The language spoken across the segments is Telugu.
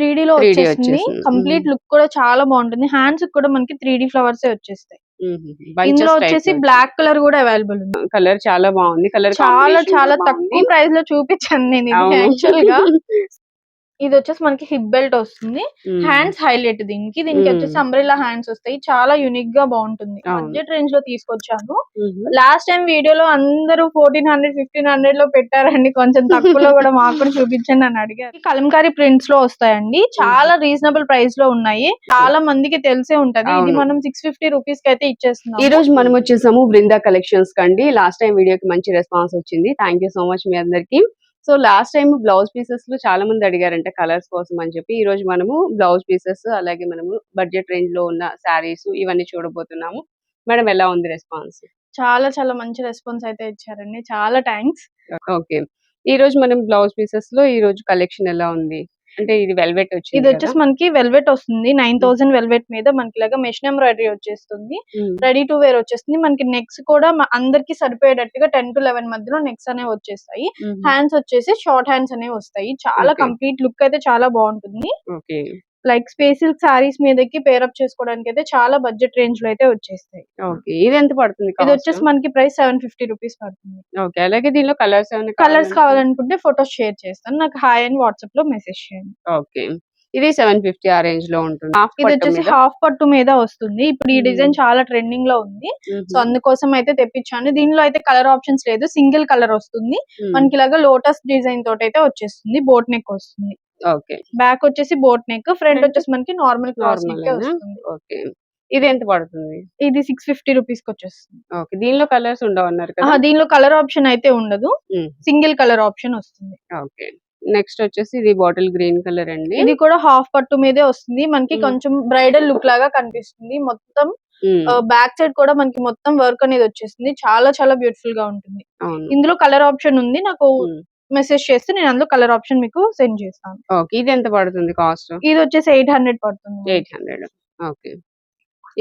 త్రీ లో 3D వచ్చేసింది. కంప్లీట్ లుక్ కూడా చాలా బాగుంటుంది. హ్యాండ్స్ కూడా మనకి త్రీ డి ఫ్లవర్స్ వచ్చేస్తాయి. ఇందులో వచ్చేసి బ్లాక్ కలర్ కూడా అవైలబుల్ ఉంది. కలర్ చాలా బాగుంది. కలర్ చాలా చాలా తక్కువ ప్రైస్లో చూపించాను నేను యాక్చువల్గా ఇది వచ్చేసి మనకి హిప్ బెల్ట్ వస్తుంది. హ్యాండ్స్ హైలైట్ దీనికి. దీనికి. వచ్చేసి అంబ్రెల్లా హ్యాండ్స్ వస్తాయి. చాలా యూనిక్గా బాగుంటుంది. బడ్జెట్ రేంజ్లో తీసుకొచ్చాను. లాస్ట్ టైం వీడియోలో అందరూ ఫోర్టీన్ హండ్రెడ్ ఫిఫ్టీన్ హండ్రెడ్లో పెట్టారండి. కొంచెం తక్కువలో కూడా మాకు కూడా చూపించండి అని అడిగారు. కలంకారీ ప్రింట్స్లో వస్తాయండి. చాలా రీజనబుల్ ప్రైస్లో ఉన్నాయి. చాలా మందికి తెలిసే ఉంటది. ఇది. మనం సిక్స్ ఫిఫ్టీ రూపీస్కి అయితే ఇచ్చేస్తున్నాం. ఈ రోజు మనం వచ్చేసాము బృందా కలెక్షన్స్ కండి. లాస్ట్ టైం వీడియోకి మంచి రెస్పాన్స్ వచ్చింది. థ్యాంక్ యూ సో మచ్ మీ అందరికి. సో లాస్ట్ టైం బ్లౌజ్ పీసెస్లో చాలా మంది అడిగారంటే కలర్స్ కోసం అని చెప్పి. ఈ రోజు మనము బ్లౌజ్ పీసెస్ అలాగే మనము బడ్జెట్ రేంజ్లో ఉన్న శారీస్ ఇవన్నీ చూడబోతున్నాము. మేడం ఎలా ఉంది రెస్పాన్స్? చాలా చాలా మంచి రెస్పాన్స్ అయితే ఇచ్చారండి. చాలా థ్యాంక్స్ ఓకే. ఈ రోజు మనం బ్లౌజ్ పీసెస్లో ఈ రోజు కలెక్షన్ ఎలా ఉంది? అంటే ఇది వెల్వెట్ వచ్చింది ఇది వచ్చేసి మనకి వెల్వెట్ వస్తుంది. నైన్ థౌసండ్ వెల్వెట్ మీద మనకి ఇలాగా మెషిన్ ఎంబ్రాయిడరీ వచ్చేస్తుంది. రెడీ టు వేర్ వచ్చేస్తుంది. మనకి నెక్స్ కూడా అందరికి సరిపోయేటట్టుగా టెన్ టు లెవెన్ మధ్యలో నెక్స్ అనేవి వచ్చేస్తాయి. హ్యాండ్స్ వచ్చేసి షార్ట్ హ్యాండ్స్ అనేవి వస్తాయి. చాలా. కంప్లీట్ లుక్ అయితే చాలా బాగుంటుంది. లైక్ స్పేసిల్ సారీస్ మీదకి పేరప్ చేసుకోవడానికి అయితే చాలా బడ్జెట్ రేంజ్లో అయితే వచ్చేస్తాయి. ఓకే ఇది ఎంత పడుతుంది ఇది వచ్చేసి మనకి ప్రైస్ సెవెన్ ఫిఫ్టీ రూపీస్ పడుతుంది. ఓకే అలాగే దీనిలో కలర్స్ కలర్స్ కావాలనుకుంటే ఫొటోస్ షేర్ చేస్తాను. నాకు హాయ్ అని వాట్సాప్లో మెసేజ్ చేయండి. ఓకే ఇది సెవెన్ ఫిఫ్టీ ఆ రేంజ్లో ఉంటుంది. ఇది వచ్చేసి. హాఫ్ పట్టు మీద? వస్తుంది. ఇప్పుడు ఈ Hmm. డిజైన్ చాలా ట్రెండింగ్లో ఉంది. సో అందుకోసం అయితే తెప్పించాను. దీనిలో అయితే కలర్ ఆప్షన్స్ లేదు. సింగిల్ కలర్ వస్తుంది. మ్మ్. మనకి ఇలాగా లోటస్ డిజైన్ తోటి అయితే వచ్చేస్తుంది. బోట్ నెక్ వస్తుంది. ఓకే. బ్యాక్ వచ్చేసి బోట్ నెక్ ఫ్రంట్? వచ్చేసి మనకి నార్మల్ క్లాస్ ఓకే. ఇది ఎంత పడుతుంది? ఇది సిక్స్ ఫిఫ్టీ రూపీస్కి వచ్చేస్తుంది. ఓకే. దీనిలో కలర్స్ ఉండవు అన్నారు కదా దీనిలో కలర్ ఆప్షన్ అయితే ఉండదు. సింగిల్ కలర్ ఆప్షన్ వస్తుంది. ఓకే. నెక్స్ట్ వచ్చేసి ఇది బాటిల్ గ్రీన్ కలర్ అండి. ఇది కూడా హాఫ్ పట్టు మీదే వస్తుంది. మనకి. కొంచెం బ్రైడల్ లుక్ లాగా కనిపిస్తుంది. మొత్తం. బ్యాక్ సైడ్ కూడా మనకి మొత్తం వర్క్ అనేది వచ్చేస్తుంది. చాలా చాలా బ్యూటిఫుల్గా ఉంటుంది ఇందులో కలర్ ఆప్షన్ ఉంది. నాకు. మెసేజ్ చేస్తే నేను అందులో కలర్ ఆప్షన్ మీకు సెండ్ చేస్తాను. ఓకే ఇది ఎంత పడుతుంది కాస్ట్? ఇది వచ్చేసి ఎయిట్ హండ్రెడ్ పడుతుంది. Eight hundred. ఓకే.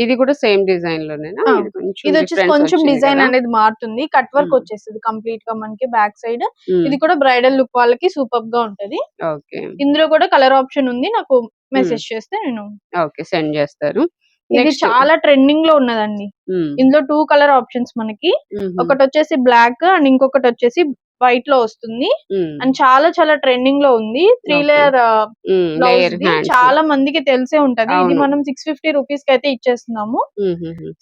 ఇది కూడా సేమ్ డిజైన్ లోనేనా? ఇది వచ్చేసి కొంచెం డిజైన్? అనేది మారుతుంది. Cut work. వచ్చేస్తుంది కంప్లీట్గా మనకి బ్యాక్ సైడ్. ఇది కూడా బ్రైడల్ లుక్ వాళ్ళకి సూపర్గా ఉంటది. ఓకే. ఇందులో కూడా కలర్ ఆప్షన్ ఉంది. నాకు మెసేజ్ చేస్తే నేను ఓకే సెండ్ చేస్తారు. ఇది. చాలా ట్రెండింగ్లో ఉన్నదండి. ఇందులో టూ కలర్ ఆప్షన్స్ మనకి. ఒకటి వచ్చేసి బ్లాక్ అండ్ ఇంకొకటి వచ్చేసి వైట్లో వస్తుంది. అండ్ చాలా చాలా ట్రెండింగ్లో ఉంది త్రీ. లేయర్. చాలా మందికి తెలిసే ఉంటది ఇది. మనం సిక్స్ ఫిఫ్టీ రూపీస్కి అయితే ఇచ్చేస్తున్నాము.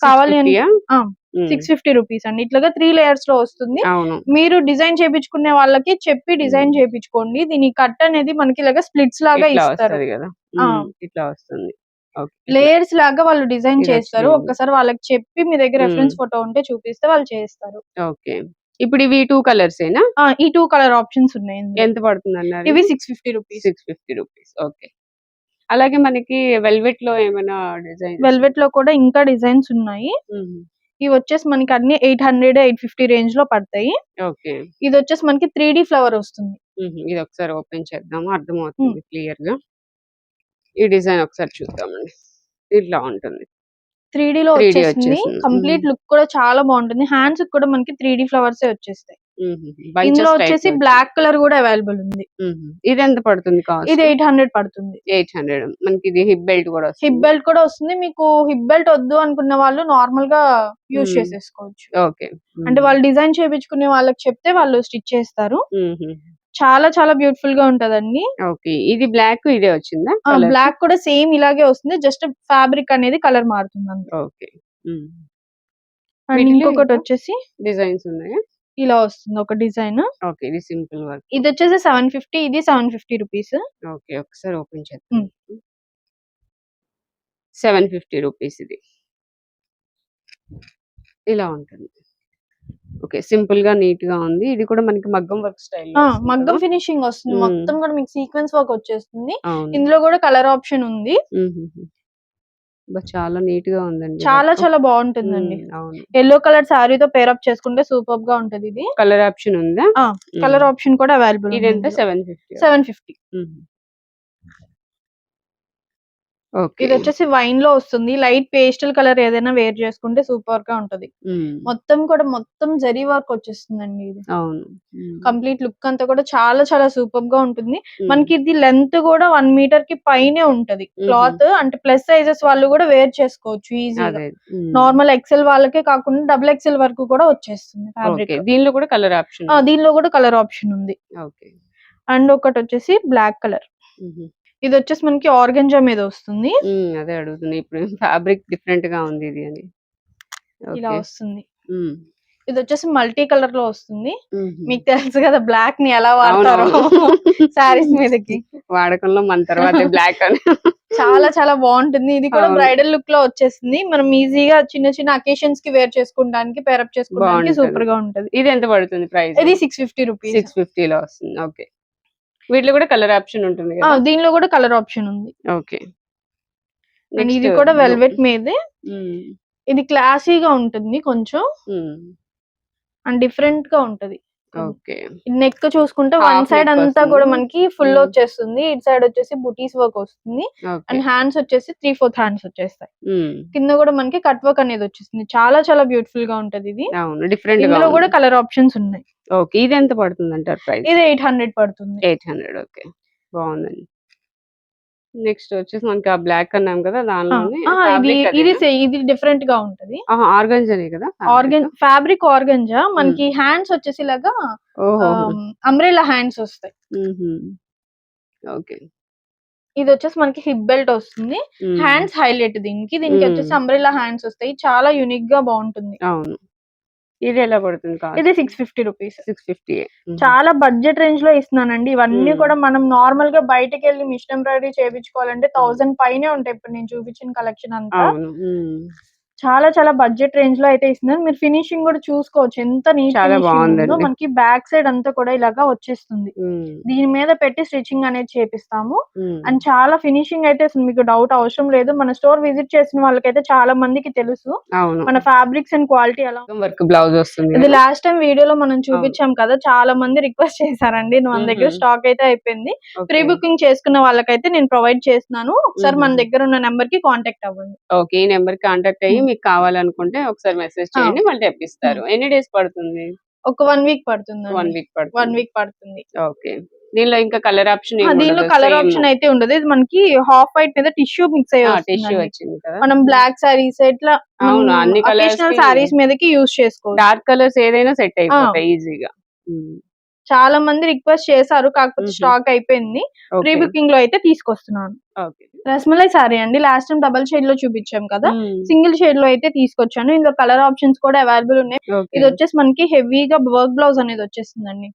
కావాలి అని- 650 ఆ? ఆ, మ్మ్. సిక్స్ ఫిఫ్టీ రూపీస్ అండి ఇట్లాగా త్రీ లేయర్స్లో వస్తుంది మీరు డిజైన్ చేపించుకునే వాళ్ళకి చెప్పి డిజైన్ చేపించుకోండి దీని కట్ అనేది మనకి ఇలాగా స్ప్లిట్స్ లాగా ఇస్తారు. ఇట్లా వస్తుంది లేయర్స్ లాగా వాళ్ళు డిజైన్ చేస్తారు. ఒక్కసారి వాళ్ళకి చెప్పి మీ దగ్గర. రెఫరెన్స్ ఫోటో ఉంటే చూపిస్తే వాళ్ళు చేస్తారు ఓకే ఇప్పుడు ఇవి టూ కలర్స్ ఏనా? ఈ టూ కలర్ ఆప్షన్స్ ఉన్నాయి. ఎంత పడుతుంది అన్నారు ఇవి six fifty rupees six fifty rupees okay అలాగే మనకి వెల్వెట్లో ఏమైనా డిజైన్ వెల్వెట్లో కూడా ఇంకా డిజైన్స్ ఉన్నాయి. ఇవి వచ్చేసి మనకి అన్ని ఎయిట్ హండ్రెడ్ ఎయిట్ ఫిఫ్టీ రేంజ్లో పడతాయి. ఓకే. ఇది వచ్చేసి మనకి త్రీ డి ఫ్లవర్ వస్తుంది. ఇది ఒకసారి ఓపెన్ చేద్దాము అర్థమవుతుంది క్లియర్గా ఈ డిజైన్ ఒకసారి చూద్దామండి. ఇట్లా ఉంటుంది. త్రీ లో 3D వచ్చేసింది. వచ్చేసింది. కంప్లీట్ లుక్ కూడా చాలా బాగుంటుంది. హ్యాండ్స్ కూడా మనకి త్రీ డి ఫ్లవర్స్ వచ్చేస్తాయి. ఇందులో వచ్చేసి బ్లాక్ కలర్ కూడా అవైలబుల్ ఉంది. ఇది ఎంత పడుతుంది కాస్ట్? ఇది ఎయిట్ హండ్రెడ్ పడుతుంది. Eight hundred. మనకి ఇది హిప్ బెల్ట్ కూడా హిప్ బెల్ట్ కూడా వస్తుంది. మీకు హిప్ బెల్ట్ వద్దు అనుకున్న వాళ్ళు నార్మల్గా యూజ్ Hmm. చేసేసుకోవచ్చు. ఓకే. అంటే వాళ్ళు డిజైన్ చేయించుకునే వాళ్ళకి చెప్తే వాళ్ళు స్టిచ్ చేస్తారు. చాలా చాలా బ్యూటిఫుల్గా ఉంటదండి. ఓకే. ఇది బ్లాక్ ఇదే వచ్చిందా? బ్లాక్ కూడా సేమ్ ఇలాగే వస్తుంది. జస్ట్ ఫ్యాబ్రిక్ అనేది కలర్ మారుతుంది ఓకే. అండ్ ఇంకొకటి ఇంకా? వచ్చేసి డిజైన్స్ ఉన్నాయా? ఇలా వస్తుంది ఒక డిజైన్. ఓకే. ఇది సింపుల్ వర్క్. ఇది వచ్చేసి సెవెన్ ఫిఫ్టీ ఇది సెవెన్ ఫిఫ్టీ రూపీస్. ఓకే. ఒకసారి ఓపెన్ చేద్దాం. సెవెన్ ఫిఫ్టీ రూపీస్ ఇది. ఇలా ఉంటుంది. ఓకే. సింపుల్గా నీట్గా ఉంది. ఇది కూడా మనకి మగ్గం వర్క్ స్టైల్ మగ్గం ఫినిషింగ్ వస్తుంది. మొత్తం కూడా మీకు సీక్వెన్స్ వర్క్ వచ్చేస్తుంది. ఇందులో కూడా కలర్ ఆప్షన్ ఉంది. చాలా నీట్గా ఉందండి చాలా. చాలా బాగుంటుందండి. ఎల్లో కలర్ శారీతో పేరప్ చేసుకుంటే సూపర్గా ఉంటది ఇది. కలర్ ఆప్షన్ ఉందా? కలర్ ఆప్షన్ కూడా అవైలబుల్ ఇది ఎంత సెవెన్ ఫిఫ్టీ. Seven fifty. ఇది వచ్చేసి వైన్లో వస్తుంది. లైట్ పేస్టల్ కలర్ ఏదైనా వేర్ చేసుకుంటే సూపర్గా ఉంటది. మొత్తం కూడా మొత్తం జరీ వర్క్ వచ్చేస్తుందండి ఇది. అవును. కంప్లీట్ లుక్ అంతా కూడా చాలా చాలా సూపర్గా ఉంటుంది. మనకి ఇది లెంత్ కూడా వన్ మీటర్కి పైనే ఉంటది. క్లాత్ అంటే ప్లస్ సైజెస్ వాళ్ళు కూడా వేర్ చేసుకోవచ్చు ఈజీగా నార్మల్ ఎక్సెల్ వాళ్ళకే కాకుండా డబుల్ ఎక్సెల్ వరకు కూడా వచ్చేస్తుంది ఫ్యాబ్రిక్ దీనిలో కూడా కలర్ ఆప్షన్ దీనిలో కూడా కలర్ ఆప్షన్ ఉంది. ఓకే. అండ్ ఒకటి వచ్చేసి బ్లాక్ కలర్ ఇది వచ్చేసి మనకి ఆర్గంజా మీద వస్తుంది. అదే అడుగుతుంది ఇప్పుడు ఫ్యాబ్రిక్ డిఫరెంట్గా ఉంది ఇది అని. ఇలా వస్తుంది. ఇది వచ్చేసి మల్టీ కలర్లో వస్తుంది. మీకు తెలుసు కదా బ్లాక్ని ఎలా వాడతారో. సారీస్ మీదకి. వాడకంలో మన తర్వాత బ్లాక్ అని. చాలా చాలా బాగుంటుంది. ఇది కూడా. బ్రైడల్ లుక్లో వచ్చేస్తుంది మనం ఈజీగా చిన్న చిన్న అకేషన్స్కి వేర్ చేసుకోవడానికి పేరప్ చేసుకోవడానికి. సూపర్గా ఉంటది. ఇది ఎంత పడుతుంది ప్రైస్? ఇది సిక్స్ ఫిఫ్టీ రూపీస్ సిక్స్ ఫిఫ్టీలో వస్తుంది. ఓకే. వీటిలో కూడా కలర్ ఆప్షన్ ఉంటుంది కదా? దీనిలో కూడా కలర్ ఆప్షన్ ఉంది. ఓకే అండ్ ఇది కూడా. వెల్వెట్ మీదే. ఉమ్, ఇది క్లాసీగా ఉంటుంది కొంచెం. అండ్ డిఫరెంట్గా ఉంటది. ఓకే నెక్ చూసుకుంటే వన్ Half సైడ్ neck అంతా వస్తుంది. కూడా మనకి ఫుల్ Hmm. వచ్చేస్తుంది. ఇటు సైడ్ వచ్చేసి బుటీస్ వర్క్ వస్తుంది. అండ్ హ్యాండ్స్ వచ్చేసి త్రీ ఫోర్త్ హ్యాండ్స్ వచ్చేస్తాయి కింద కూడా మనకి కట్ వర్క్ అనేది వచ్చేస్తుంది. చాలా చాలా బ్యూటిఫుల్గా ఉంటది ఇది. అవును. డిఫరెంట్గా ఇందులో కూడా కలర్ ఆప్షన్స్ ఉన్నాయి. ఓకే. ఇది ఎంత పడుతుంది అంటారు ప్రైస్? ఇది ఎయిట్ హండ్రెడ్ పడుతుంది. Eight hundred. ఓకే. బాగుందండి. నెక్స్ట్ వచ్చేసి మనకి ఆ బ్లాక్ అన్నాం కదా దానిలోనే ఇది ఇది డిఫరెంట్గా ఉంటది. ఆర్గంజనే కదా? Organ fabric organza. మనకి హ్యాండ్స్ వచ్చేసి ఇలాగా అంబ్రెలా హ్యాండ్స్ వస్తాయి. ఓకే. ఇది వచ్చేసి మనకి హిప్ బెల్ట్ వస్తుంది. హ్యాండ్స్ హైలైట్ దీనికి. దీనికి. వచ్చేసి అంబ్రెలా హ్యాండ్స్ వస్తాయి. చాలా యూనిక్గా బాగుంటుంది. అవును. ఇది ఎలా పడుతుంది కాస్ట్ ఇది six fifty rupees six fifty చాలా బడ్జెట్ రేంజ్లో ఇస్తున్నానండి. ఇవన్నీ Hmm. కూడా మనం నార్మల్గా బయటకి వెళ్ళి మిషన్ ఎంబ్రాయిడరీ చేయించుకోవాలంటే థౌసండ్ పైనే ఉంటాయి ఇప్పుడు నేను చూపించిన కలెక్షన్ అంతా. అవును. చాలా చాలా బడ్జెట్ రేంజ్లో అయితే ఇస్తున్నాను మీరు ఫినిషింగ్ కూడా చూసుకోవచ్చు ఎంత నీట్ చాలా బాగుందండి. మనకి బ్యాక్ సైడ్ అంతా కూడా ఇలాగా వచ్చేస్తుంది. దీని మీద పెట్టి స్టిచ్చింగ్ అనేది చేపిస్తాము. అండ్ చాలా ఫినిషింగ్ అయితే మీకు డౌట్ అవసరం లేదు మన స్టోర్ విజిట్ చేసిన వాళ్ళకైతే చాలా మందికి తెలుసు మన ఫ్యాబ్రిక్స్ అండ్ క్వాలిటీ ఎలా వర్క్ బ్లౌజ్ వస్తుంది ఇది లాస్ట్ టైం వీడియోలో మనం చూపించాం కదా చాలా మంది రిక్వెస్ట్ చేశారండి మన దగ్గర. స్టాక్ అయితే అయిపోయింది. ప్రీ బుకింగ్ చేసుకున్న వాళ్ళకైతే నేను ప్రొవైడ్ చేస్తున్నాను ఒకసారి మన. దగ్గర ఉన్న నెంబర్కి కాంటాక్ట్ అవ్వండి ఓకే ఈ నెంబర్ కాంటాక్ట్ అయ్యి. మీకు కావాలనుకుంటే ఒకసారి మెసేజ్ చేయండి మళ్ళీ తెప్పిస్తారు. ఎన్ని డేస్ పడుతుంది? ఒక వన్ వీక్ వన్ పడుతుంది వీక్ పడుతుంది. వన్ వీక్ పడుతుంది. ఓకే. దీనిలో ఇంకా కలర్ ఆప్షన్ దీనిలో కలర్ ఆప్షన్ అయితే ఉండదు. ఇది మనకి హాఫ్ వైట్ మీద టిష్యూ మిక్స్ అయ్యి టిష్యూ. వచ్చింది కదా. మనం బ్లాక్ సారీస్ ఇట్లా అవును, అన్ని colours కి- సారీస్ మీదకి యూస్ చేసుకోవచ్చు. డార్క్ కలర్స్ ఏదైనా సెట్ అయిపోతాయి ఈజీగా. చాలా మంది రిక్వెస్ట్ చేశారు కాకపోతే. స్టాక్ అయిపోయింది. ప్రీ బుకింగ్లో అయితే తీసుకొస్తున్నాను. రస్మలై సారీ అండి లాస్ట్ టైం డబల్ షేడ్లో చూపించాం కదా. సింగిల్ షేడ్లో అయితే తీసుకొచ్చాను. ఇందులో కలర్ ఆప్షన్స్ కూడా అవైలబుల్ ఉన్నాయి. ఇది వచ్చేసి మనకి హెవీగా వర్క్ బ్లౌజ్ అనేది వచ్చేస్తుందండి.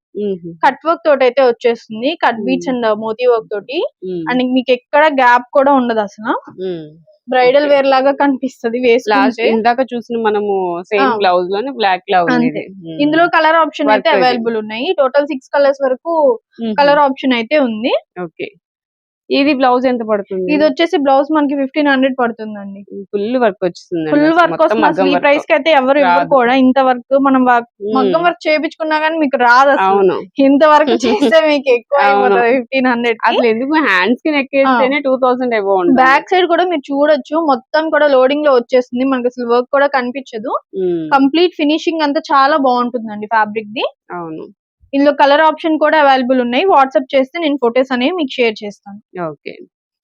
కట్ వర్క్ తోటి అయితే వచ్చేస్తుంది cut. Beads and Moti work తోటి. అండ్ మీకు ఎక్కడ గ్యాప్ కూడా ఉండదు అసలు. బ్రైడల్. వేర్ లాగా కనిపిస్తది వేసుకుంటే ఇందాక చూసిన మనము సేమ్. బ్లౌజ్లోనే బ్లాక్ ఉంది అంతే. ఇందులో కలర్ ఆప్షన్ అయితే అయితే. అవైలబుల్ ఉన్నాయి టోటల్ సిక్స్ కలర్స్ వరకు కలర్ ఆప్షన్ అయితే ఉంది ఓకే ఇది బ్లౌజ్ ఎంత పడుతుంది? ఇది వచ్చేసి బ్లౌజ్ మనకి ఫిఫ్టీన్ హండ్రెడ్ పడుతుందండి. ఫుల్ వర్క్ వచ్చింది ఫుల్ వర్క్ వస్తుంది. ప్రైస్కి అయితే ఎవరు ఇవ్వరు రాదు. కూడా ఇంత వర్క్ మనం మగ్గం వర్క్ చేయించుకున్నా కానీ మీకు రాదు అసలు. అవును. ఇంత వర్క్ చేస్తే మీకు ఎక్కువ ఫిఫ్టీన్ హండ్రెడ్ అసలు ఎందుకు హ్యాండ్స్కి నెక్కేస్తేనే టూ థౌసండ్ ఉంటుంది. బ్యాక్ సైడ్ కూడా మీరు చూడొచ్చు. మొత్తం కూడా లోడింగ్లో వచ్చేస్తుంది. మనకి అసలు వర్క్ కూడా కనిపించదు. కంప్లీట్ ఫినిషింగ్ అంతా చాలా బాగుంటుందండి ఫ్యాబ్రిక్ ది అవును. ఇందులో కలర్ ఆప్షన్ కూడా అవైలబుల్ ఉన్నాయి. వాట్సాప్ చేస్తే నేను ఫొటోస్ అనేవి మీకు షేర్ చేస్తాను. ఓకే.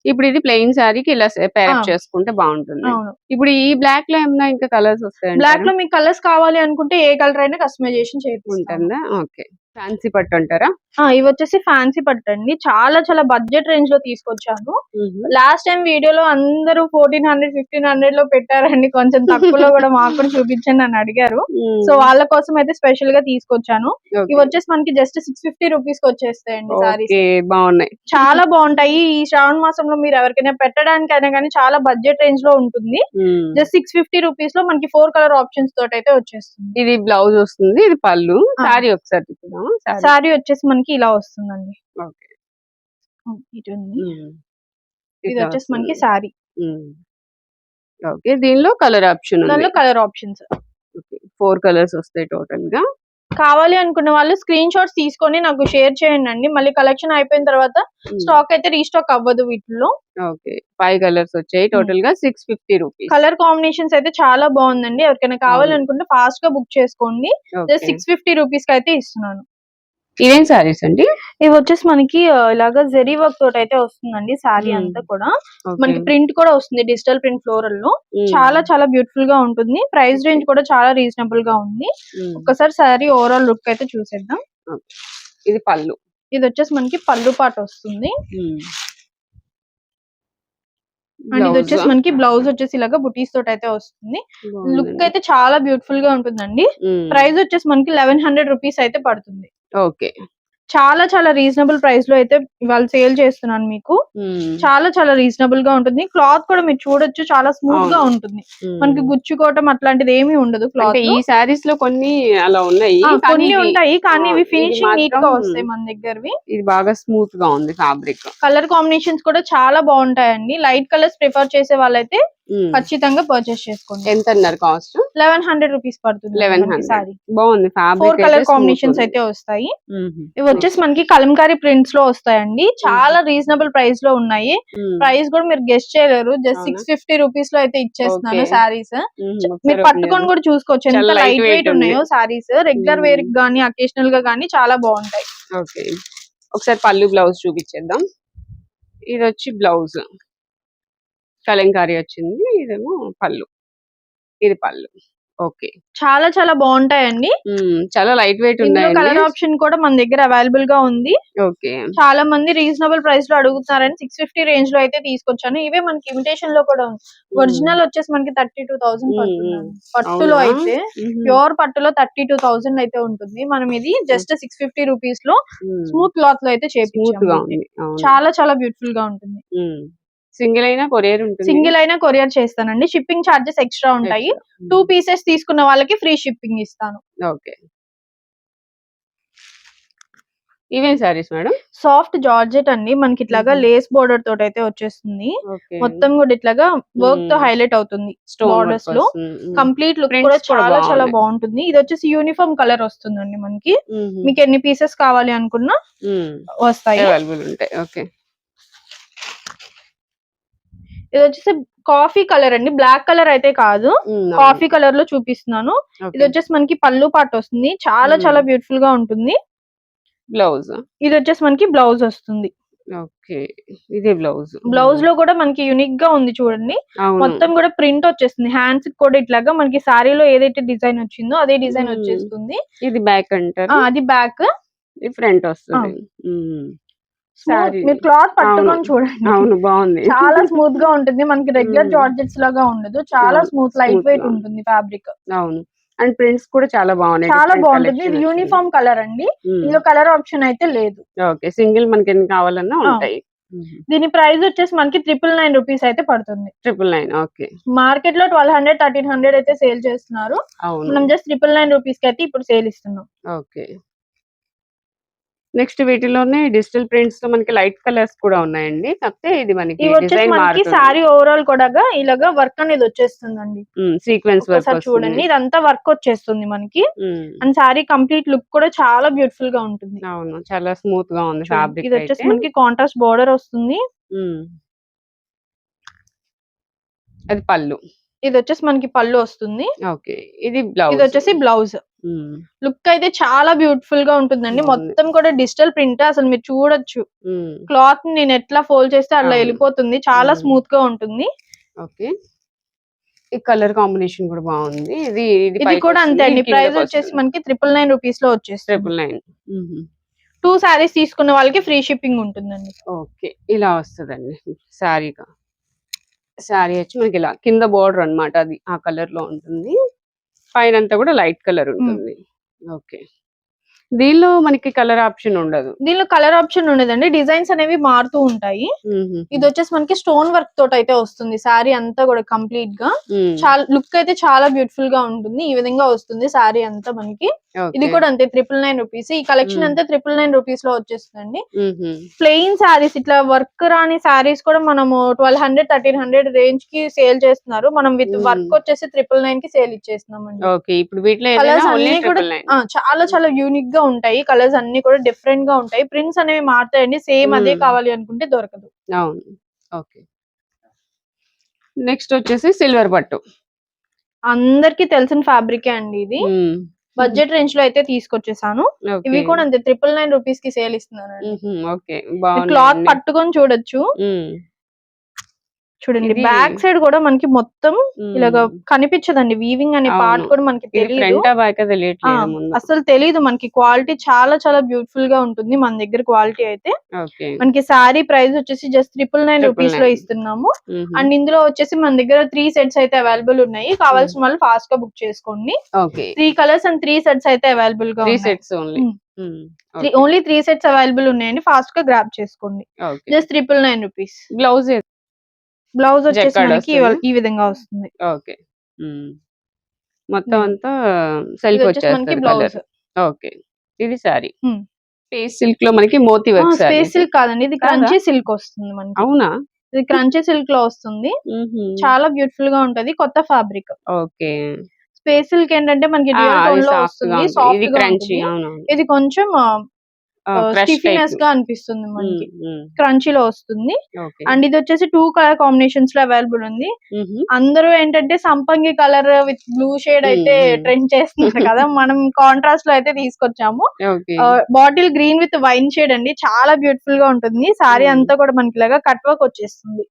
ఇప్పుడు ఇది ప్లెయిన్ శారీకి ఇలా పేరప్. చేసుకుంటే బాగుంటుంది. ఇప్పుడు ఈ బ్లాక్లో ఏమైనా ఇంకా కలర్స్ వస్తాయి బ్లాక్లో మీకు కలర్స్ కావాలి అనుకుంటే ఏ కలర్ అయినా కస్టమైజేషన్ చేయించుకుంటాను ఉంటుందా? ఓకే. ఫ్యాన్సీ పట్టు అంటారా? ఇవి వచ్చేసి ఫ్యాన్సీ పట్టండి చాలా చాలా బడ్జెట్ రేంజ్లో తీసుకొచ్చాను. లాస్ట్ టైం వీడియోలో అందరూ ఫోర్టీన్ హండ్రెడ్ ఫిఫ్టీన్ హండ్రెడ్లో పెట్టారండి. కొంచెం తక్కువలో కూడా మాకు కూడా చూపించండి అని అడిగారు. సో వాళ్ళ కోసం అయితే స్పెషల్గా తీసుకొచ్చాను. ఇవి వచ్చేసి మనకి జస్ట్ సిక్స్ ఫిఫ్టీ రూపీస్కి వచ్చేస్తాయండి సారీస్ బాగున్నాయి. చాలా బాగుంటాయి. ఈ శ్రావణ మాసంలో మీరు ఎవరికైనా పెట్టడానికైనా కానీ చాలా బడ్జెట్ రేంజ్లో ఉంటుంది. జస్ట్ సిక్స్ ఫిఫ్టీ రూపీస్లో మనకి ఫోర్ కలర్ ఆప్షన్స్ తోటి అయితే వచ్చేస్తుంది. ఇది బ్లౌజ్ వస్తుంది ఇది పళ్ళు. శారీ ఒకసారి చూద్దామా శారీ. సారీ వచ్చేసి మనకి ఇలా వస్తుందండి. ఇది వచ్చేసి మనకి ఉమ్. ఓకే దీనిలో కలర్ ఆప్షన్ దానిలో కలర్ ఆప్షన్స్. ఫోర్ కలర్స్ వస్తాయి టోటల్గా కావాలి అనుకున్న వాళ్ళు స్క్రీన్ షాట్స్ తీసుకొని నాకు షేర్ చేయండి అండి మళ్ళీ కలెక్షన్ అయిపోయిన తర్వాత స్టాక్ అయితే రీస్టాక్ అవ్వదు వీటిలో ఓకే ఫైవ్ కలర్స్ వచ్చాయి టోటల్గా six fifty rupees. Colour combinations అయితే చాలా బాగుందండి. ఎవరికైనా కావాలనుకుంటే ఫాస్ట్గా బుక్ చేసుకోండి. జస్ట్ సిక్స్ ఫిఫ్టీ రూపీస్కి అయితే ఇస్తున్నాను. ఇవేం సారీస్ అండి ఇవి వచ్చేసి మనకి ఇలాగా జెరీ వర్క్ తోటి అయితే వస్తుందండి సారీ. అంతా కూడా. మనకి ప్రింట్ కూడా వస్తుంది డిజిటల్ ప్రింట్ ఫ్లోరల్లో. చాలా చాలా బ్యూటిఫుల్గా ఉంటుంది ప్రైస్ రేంజ్ కూడా చాలా రీజనబుల్గా ఉంది. ఒకసారి సారీ ఓవరాల్ లుక్ అయితే చూసేద్దాం ఇది పళ్ళు ఇది వచ్చేసి మనకి పళ్ళు పాట వస్తుంది. అండ్ ఇది వచ్చేసి? మనకి బ్లౌజ్ వచ్చేసి ఇలాగా బుటీస్ తోటి అయితే వస్తుంది లుక్. అయితే చాలా బ్యూటిఫుల్గా ఉంటుందండి Mm. ప్రైస్ వచ్చేసి మనకి లెవెన్ హండ్రెడ్ రూపీస్ అయితే పడుతుంది ఓకే. చాలా చాలా రీజనబుల్ ప్రైస్లో అయితే ఇవాళ సేల్ చేస్తున్నాను మీకు. చాలా చాలా రీజనబుల్గా ఉంటుంది. క్లాత్ కూడా మీరు చూడొచ్చు చాలా స్మూత్గా. ఉంటుంది. మనకి గుచ్చుకోవటం అట్లాంటిది ఏమీ ఉండదు క్లాత్ ఈ సారీస్లో కొన్ని అలా ఉన్నాయి కానీ కొన్ని ఉంటాయి కానీ ఇవి ఇది ఫినిషింగ్ నీట్గా వస్తాయి మన దగ్గరవి. ఇది బాగా స్మూత్గా ఉంది ఫ్యాబ్రిక్. కలర్ కాంబినేషన్స్ కూడా చాలా బాగుంటాయండి. లైట్ కలర్స్ ప్రిఫర్ చేసే వాళ్ళైతే ఖచ్చితంగా పర్చేస్ చేసుకోండి. ఎంత అన్నారు కాస్ట్ లెవెన్ హండ్రెడ్ రూపీస్ పడుతుంది లెవెన్ హండ్రెడ్ బాగుంది ఫోర్ కలర్ కాంబినేషన్స్ అయితే వస్తాయి. ఇవి వచ్చేసి మనకి కలంకారీ ప్రింట్స్లో వస్తాయండి. చాలా రీజనబుల్ ప్రైస్లో ఉన్నాయి. ప్రైస్ కూడా మీరు గెస్ట్ చేయలేరు. జస్ట్? సిక్స్ ఫిఫ్టీ రూపీస్లో అయితే ఇచ్చేస్తున్నాను. సారీస్ మీరు పట్టుకొని కూడా చూసుకోవచ్చు. ఎంత లైట్ వెయిట్. ఉన్నాయో సారీస్ రెగ్యులర్. వేర్ గానీ అకేషనల్గా గానీ చాలా బాగుంటాయి. ఓకే. ఒకసారి పళ్ళు బ్లౌజ్ చూపించేద్దాం. ఇది వచ్చి బ్లౌజ్ కలంకారీ వచ్చింది ఇదేమో పళ్ళు. ఇది పళ్ళు. ఓకే. చాలా చాలా బాగుంటాయండి. చాలా లైట్ వెయిట్ ఇందులో కలర్ ఆప్షన్ కూడా మన దగ్గర అవైలబుల్గా ఉంది. ఓకే. చాలా మంది రీజనబుల్ ప్రైస్లో అడుగుతున్నారని సిక్స్ ఫిఫ్టీ రేంజ్లో అయితే తీసుకొచ్చాను. ఇవే మనకి ఇమిటేషన్లో కూడా ఉంది. ఒరిజినల్ వచ్చేసి మనకి థర్టీ టూ థౌసండ్ పట్టులో? అయితే ప్యూర్ పట్టులో థర్టీ టూ థౌసండ్ అయితే ఉంటుంది. మనం ఇది జస్ట్ సిక్స్ ఫిఫ్టీ రూపీస్లో స్మూత్ క్లాత్లో అయితే చేపించాము. చాలా చాలా బ్యూటిఫుల్గా ఉంటుంది. సింగిల్ అయినా కొరియర్ ఉంటుంది. సింగిల్ అయినా కొరియర్ చేస్తానండి. షిప్పింగ్ చార్జెస్ ఎక్స్ట్రా ఉంటాయి. టూ పీసెస్ తీసుకున్న వాళ్ళకి ఫ్రీ షిప్పింగ్ ఇస్తాను. ఓకే. ఇవేం సారీస్ మేడం? సాఫ్ట్ జార్జెట్ అండి. మనకి ఇట్లాగా. లేస్ బోర్డర్ తోటి అయితే వచ్చేస్తుంది. మొత్తం కూడా ఇట్లాగా వర్క్తో. హైలైట్ అవుతుంది borders లో. కంప్లీట్ లుక్ కూడా చాలా చాలా. బాగుంటుంది. ఇది వచ్చేసి యూనిఫామ్ కలర్ వస్తుందండి మనకి. మీకు ఎన్ని పీసెస్ కావాలి అనుకున్నా వస్తాయి. అవైలబుల్ ఉంటాయి. ఓకే. ఇది వచ్చేసి కాఫీ కలర్ అండి. బ్లాక్ కలర్ అయితే కాదు. కాఫీ కలర్లో చూపిస్తున్నాను. ఇది వచ్చేసి మనకి పళ్ళు పాట వస్తుంది. చాలా. చాలా బ్యూటిఫుల్గా ఉంటుంది. బ్లౌజ్. ఇది వచ్చేసి మనకి బ్లౌజ్ వస్తుంది. ఓకే. ఇదే బ్లౌజ్. బ్లౌజ్లో కూడా మనకి యూనిక్గా ఉంది చూడండి. మొత్తం కూడా ప్రింట్ వచ్చేస్తుంది. హ్యాండ్స్ కూడా ఇట్లాగా మనకి సారీలో ఏదైతే డిజైన్ వచ్చిందో అదే డిజైన్. వచ్చేస్తుంది. ఇది బ్యాక్ అంటారు. అది బ్యాక్. ఫ్రంట్ వస్తుంది. మీరు క్లాత్ పట్టుకొని. చూడండి. అవును బాగుంది. చాలా స్మూత్గా ఉంటుంది. మనకి రెగ్యులర్. జార్జెట్స్ లాగా ఉండదు. చాలా స్మూత్ లైట్ వెయిట్ ఉంటుంది ఫ్యాబ్రిక్ అవును. అండ్ ప్రింట్స్ కూడా చాలా బాగున్నాయి. చాలా బాగుంటుంది. ఇది. యూనిఫామ్ కలర్ అండి. Mm. ఇందులో కలర్ ఆప్షన్ అయితే లేదు. ఓకే సింగిల్ మనకి ఎన్ని కావాలన్నా. ఉంటాయి. దీని ప్రైస్ వచ్చేసి మనకి ట్రిపుల్ నైన్ రూపీస్ అయితే పడుతుంది. ట్రిపుల్ నైన్ ఓకే మార్కెట్లో ట్వెల్వ్ హండ్రెడ్ థర్టీన్ హండ్రెడ్ అయితే సేల్ చేస్తున్నారు. మనం జస్ట్ ట్రిపుల్ నైన్ రూపీస్కి అయితే ఇప్పుడు సేల్ ఇస్తున్నాం. ఓకే నెక్స్ట్ వీటిలోనే డిజిటల్ ప్రింట్స్లో మనకి లైట్ కలర్స్ కూడా ఉన్నాయండి. కాకపోతే ఇది మనకి డిజైన్ మనకి సారీ ఓవరాల్ కూడా ఇలాగా వర్క్ అనేది వచ్చేస్తుందండి. సీక్వెన్స్ వర్క్ చూడండి ఇదంతా వర్క్ వచ్చేస్తుంది మనకి. అండ్ సారీ కంప్లీట్ లుక్ కూడా చాలా బ్యూటిఫుల్గా ఉంటుంది. అవును చాలా స్మూత్గా ఉంది. ఫ్యాబ్రిక్ ఇది వచ్చేసి మనకి కాంట్రాస్ట్ బోర్డర్ వస్తుంది. అది పళ్ళు. ఇది వచ్చేసి మనకి పళ్ళు వస్తుంది. ఓకే. ఇది బ్లౌజ్. ఇది వచ్చేసి బ్లౌజ్. లుక్ అయితే చాలా బ్యూటిఫుల్గా ఉంటుందండి. మొత్తం కూడా డిజిటల్ ప్రింట్ అసలు మీరు చూడొచ్చు. క్లాత్ నేను ఎట్లా ఫోల్డ్ చేస్తే అట్లా. వెళ్ళిపోతుంది. చాలా. స్మూత్గా ఉంటుంది. ఓకే. ఈ కలర్ కాంబినేషన్ కూడా బాగుంది. ఇది ఇది కూడా అంతే అండి. ప్రైస్ వచ్చేసి మనకి ట్రిపుల్ నైన్ రూపీస్లో వచ్చేస్తుంది. Triple nine. టూ సారీస్ తీసుకున్న వాళ్ళకి ఫ్రీ షిప్పింగ్ ఉంటుందండి. ఓకే. ఇలా వస్తుందండి. శారీగా. శారీ వచ్చి మనకి ఇలా కింద బోర్డర్ అన్నమాట అది. ఆ కలర్లో ఉంటుంది. పైన అంతా కూడా లైట్ కలర్ ఉంటుంది. ఓకే. దీనిలో మనకి కలర్ ఆప్షన్ ఉండదు. దీనిలో కలర్ ఆప్షన్ ఉండదండి. డిజైన్స్ అనేవి మారుతూ ఉంటాయి. ఇది వచ్చేసి మనకి స్టోన్ వర్క్ తోటి అయితే వస్తుంది. సారీ అంతా కూడా కంప్లీట్గా. చాలా లుక్ అయితే చాలా బ్యూటిఫుల్గా ఉంటుంది. ఈ విధంగా వస్తుంది సారీ అంతా మనకి. ఇది కూడా అంతే ట్రిపుల్ నైన్ రూపీస్ ఈ కలెక్షన్. అంతా ట్రిపుల్ నైన్ రూపీస్లో వచ్చేస్తుందండి. ప్లెయిన్ సారీస్ ఇట్లా వర్క్ రాని సారీస్ కూడా మనము ట్వెల్వ్ హండ్రెడ్ థర్టీన్ హండ్రెడ్ రేంజ్కి సేల్ చేస్తున్నారు. మనం విత్. వర్క్ వచ్చేసి ట్రిపుల్ నైన్కి సేల్ ఇచ్చేస్తున్నామండి. ఓకే ఇప్పుడు వీటిలో కలర్స్ అన్ని కూడా చాలా చాలా యూనిక్గా ఉంటాయి. కలర్స్ అన్ని కూడా డిఫరెంట్గా ఉంటాయి. ప్రింట్స్ అనేవి మారుతాయండి. సేమ్ అదే. కావాలి అనుకుంటే దొరకదు. అవును. ఓకే. నెక్స్ట్ వచ్చేసి సిల్వర్ పట్టు. అందరికి తెలిసిన ఫ్యాబ్రికే అండి ఇది. బడ్జెట్ రేంజ్లో అయితే తీసుకొచ్చేసాను. ఇవి కూడా అంతే ట్రిపుల్ నైన్ రూపీస్కి సేల్ ఇస్తున్నాను. ఓకే. క్లాత్ పట్టుకొని చూడొచ్చు. చూడండి బ్యాక్ సైడ్ కూడా మనకి మొత్తం ఇలాగ కనిపించదండి. వీవింగ్ అనే పార్ట్. కూడా మనకి తెలియదు అసలు తెలియదు మనకి. క్వాలిటీ చాలా చాలా బ్యూటిఫుల్గా ఉంటుంది మన దగ్గర క్వాలిటీ అయితే. మనకి సారీ ప్రైస్ వచ్చేసి జస్ట్ ట్రిపుల్ నైన్ రూపీస్లో. ఇస్తున్నాము. అండ్ ఇందులో వచ్చేసి మన దగ్గర త్రీ సెట్స్ అయితే అవైలబుల్ ఉన్నాయి. కావాల్సిన వాళ్ళు ఫాస్ట్గా బుక్ చేసుకోండి. Three colours and three sets అయితే అవైలబుల్గా sets only. Only three sets available ఉన్నాయండి. ఫాస్ట్గా గ్రాప్ చేసుకోండి. Just triple nine rupees blouse blouse వచ్చేసి మనకి? ఈ విధంగా వస్తుంది. ఓకే. మొత్తం. అంతా ఇది సెల్ఫ్ వచ్చేసి మనకి వచ్చేస్తుంది బ్లౌజ్. ఓకే. ఇది సారీ. స్పేస్ సిల్క్లో మనకి మోతీ వర్క్ సారీ స్పేస్ సిల్క్ కాదండి. ఇది? క్రంచీ సిల్క్ వస్తుంది మనకి. అవునా? ఇది క్రంచీ సిల్క్లో వస్తుంది. చాలా బ్యూటిఫుల్గా ఉంటది. కొత్త ఫ్యాబ్రిక్ ఓకే. స్పేస్ సిల్క్ ఏంటంటే మనకి. సాఫ్ట్ ఇది గా క్రంచీ ఉంటుంది. అవునవును. ఇది కొంచెం స్టిఫినెస్గా అనిపిస్తుంది మనకి. క్రంచీ లో వస్తుంది. అండ్ ఇది వచ్చేసి టూ కలర్ కాంబినేషన్స్లో అవైలబుల్ ఉంది. అందరూ ఏంటంటే సంపంగి కలర్ విత్ బ్లూ షేడ్ అయితే. ట్రెండ్ చేస్తున్నారు కదా. మనం కాంట్రాస్ట్లో అయితే తీసుకొచ్చాము. Bottle green with wine shade అండి. చాలా బ్యూటిఫుల్గా ఉంటుంది. సారీ. అంతా కూడా మనకి ఇలాగా కట్ వర్క్ వచ్చేస్తుంది.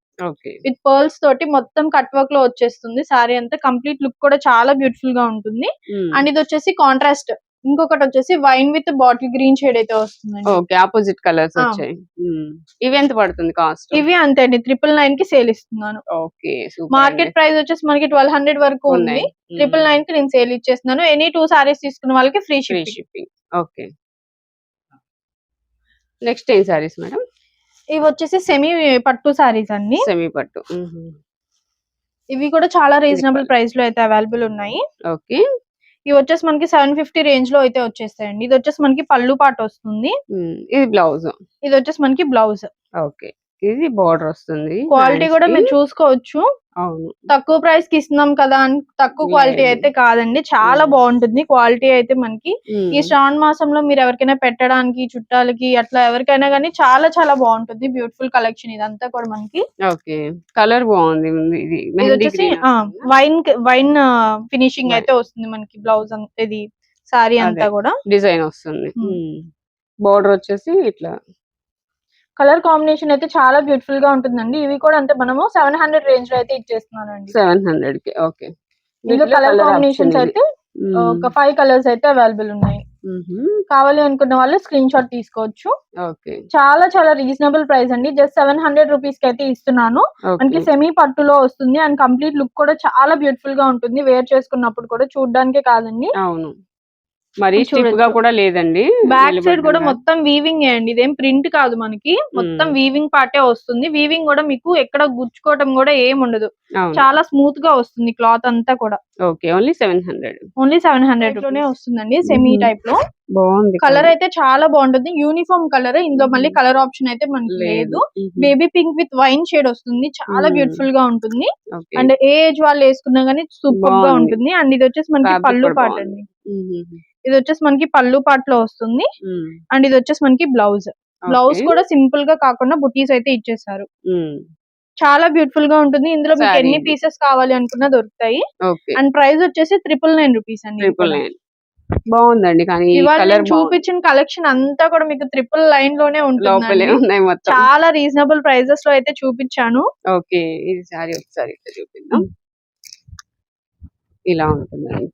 విత్ పర్ల్స్ తోటి మొత్తం కట్ వర్క్లో వచ్చేస్తుంది. సారీ అంతా కంప్లీట్ లుక్ కూడా చాలా బ్యూటిఫుల్గా ఉంటుంది. అండ్ ఇది వచ్చేసి కాంట్రాస్ట్ ఇంకొకటి వచ్చేసి wine with bottle green shade అయితే వస్తుందండి. Okay opposite colours. వచ్చాయి. ఇవి ఎంత పడుతుంది కాస్ట్? ఇవి అంతే అండి ట్రిపుల్ నైన్కి సేల్ ఇస్తున్నాను. ఓకే మార్కెట్ ప్రైస్ వచ్చేసి మనకి ట్వెల్వ్ హండ్రెడ్ వరకు ఉంది. ఉన్నాయి. ట్రిపుల్ నైన్కి నేను సేల్ ఇచ్చేస్తున్నాను. ఎనీ టూ సారీస్ తీసుకున్న వాళ్ళకి free free shipping. Okay. Next ఏం సారీస్ మేడం? ఇవి వచ్చేసి సెమీ పట్టు సారీస్ అండి. సెమీ పట్టు. ఇవి కూడా చాలా రీజనబుల్ ప్రైస్లో అయితే అవైలబుల్ ఉన్నాయి. ఓకే. ఇవి వచ్చేసి మనకి సెవెన్ ఫిఫ్టీ రేంజ్లో అయితే వచ్చేస్తాయండి. ఇది వచ్చేసి మనకి పళ్ళు పాట వస్తుంది. ఇది బ్లౌజ్. ఇది వచ్చేసి మనకి బ్లౌజ్. ఓకే. ఇది బార్డర్ వస్తుంది క్వాలిటీ కూడా. మీరు చూసుకోవచ్చు అవును తక్కువ ప్రైస్కి ఇస్తున్నాం కదా అని తక్కువ క్వాలిటీ. అయితే కాదండి చాలా మ్మ్. బాగుంటుంది క్వాలిటీ అయితే మనకి మ్మ్. ఈ శ్రావణ మాసంలో మీరు ఎవరికైనా పెట్టడానికి చుట్టాలకి అట్లా ఎవరికైనా కానీ చాలా చాలా బాగుంటుంది బ్యూటిఫుల్ కలెక్షన్ ఇదంతా కూడా మనకి ఓకే కలర్ బాగుంది ఇది వచ్చేసి? Wine wine finishing. అయితే వస్తుంది మనకి బ్లౌజ్ ఇది సారీ అంతా. కూడా డిజైన్ వస్తుంది మ్మ్. బార్డర్ వచ్చేసి ఇట్లా కలర్ కాంబినేషన్ అయితే చాలా బ్యూటిఫుల్గా ఉంటుందండి. ఇవి కూడా అంతే మనము సెవెన్ హండ్రెడ్ రేంజ్లో అయితే ఇచ్చేస్తున్నానండి. సెవెన్ హండ్రెడ్కి ఓకే. ఇందులో కలర్ కాంబినేషన్స్ అయితే ఒక ఫైవ్ కలర్స్ అయితే అవైలబుల్ ఉన్నాయి. కావాలి అనుకున్న వాళ్ళు స్క్రీన్ షాట్ తీసుకోవచ్చు. చాలా చాలా రీజనబుల్ ప్రైస్ అండి. జస్ట్ సెవెన్ హండ్రెడ్ రూపీస్కి అయితే ఇస్తున్నాను. మనకి సెమీ పట్టులో వస్తుంది. అండ్ కంప్లీట్ లుక్ కూడా చాలా బ్యూటిఫుల్గా ఉంటుంది. వేర్ చేసుకున్నప్పుడు కూడా చూడడానికే కాదండి. అవును. మరి చూడొచ్చు. గా కూడా లేదండి. బ్యాక్ సైడ్ కూడా. మొత్తం వీవింగ్ అండి. ఇదేం ప్రింట్ కాదు మనకి. మొత్తం వీవింగ్ పార్టే వస్తుంది. వీవింగ్ కూడా మీకు ఎక్కడ గుచ్చుకోవడం కూడా ఏం ఉండదు. చాలా స్మూత్గా వస్తుంది క్లాత్ అంతా కూడా. Okay. Only seven hundred only seven హండ్రెడ్లోనే వస్తుందండి. సెమీ. టైప్లో. బాగుంది కలర్ అయితే చాలా బాగుంటుంది యూనిఫామ్ కలర్ ఇందులో మళ్ళీ Mhm. కలర్ ఆప్షన్ అయితే మనకి లేదు. Baby pink with wine shade వస్తుంది చాలా. బ్యూటిఫుల్గా ఉంటుంది అండ్ ఏ ఏజ్ వాళ్ళు వేసుకున్నా గానీ సూపర్గా. ఉంటుంది అండ్ ఇది వచ్చేసి మనకి పళ్ళు పాట. అండి. ఇది వచ్చేసి మనకి పళ్ళు పాటలో వస్తుంది. అండ్ ఇది వచ్చేసి మనకి బ్లౌజ్ బ్లౌజ్. కూడా సింపుల్గా కాకుండా బుటీస్ అయితే ఇచ్చేసారు. చాలా బ్యూటిఫుల్గా ఉంటుంది ఇందులో మీకు ఎన్ని. పీసెస్ కావాలి అనుకున్నా దొరుకుతాయి అండ్ ప్రైస్ వచ్చేసి ట్రిపుల్ నైన్ రూపీస్ అండి బాగుందండి కానీ కలర్ చూపించిన కలెక్షన్ అంతా కూడా మీకు ట్రిపుల్ లైన్లోనే ఉంటుంది ఉన్నాయి మొత్తం. చాలా రీజనబుల్ ప్రైజెస్లో అయితే చూపించాను. ఓకే ఇది సారీ ఒకసారి చూపిద్దాం. ఇలా ఉంటుందండి.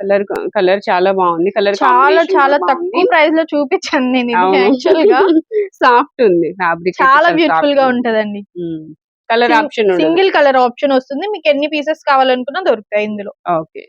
కలర్ కలర్ చాలా బాగుంది. కలర్ చాలా చాలా తక్కువ ప్రైస్లో చూపించాను నేను యాక్చువల్గా. సాఫ్ట్ ఉంది. ఫ్యాబ్రిక్ చాలా బ్యూటిఫుల్గా ఉంటదండి. Colour option single colour option వస్తుంది. మీకు ఎన్ని పీసెస్ కావాలనుకున్నా దొరుకుతాయి ఇందులో. ఓకే.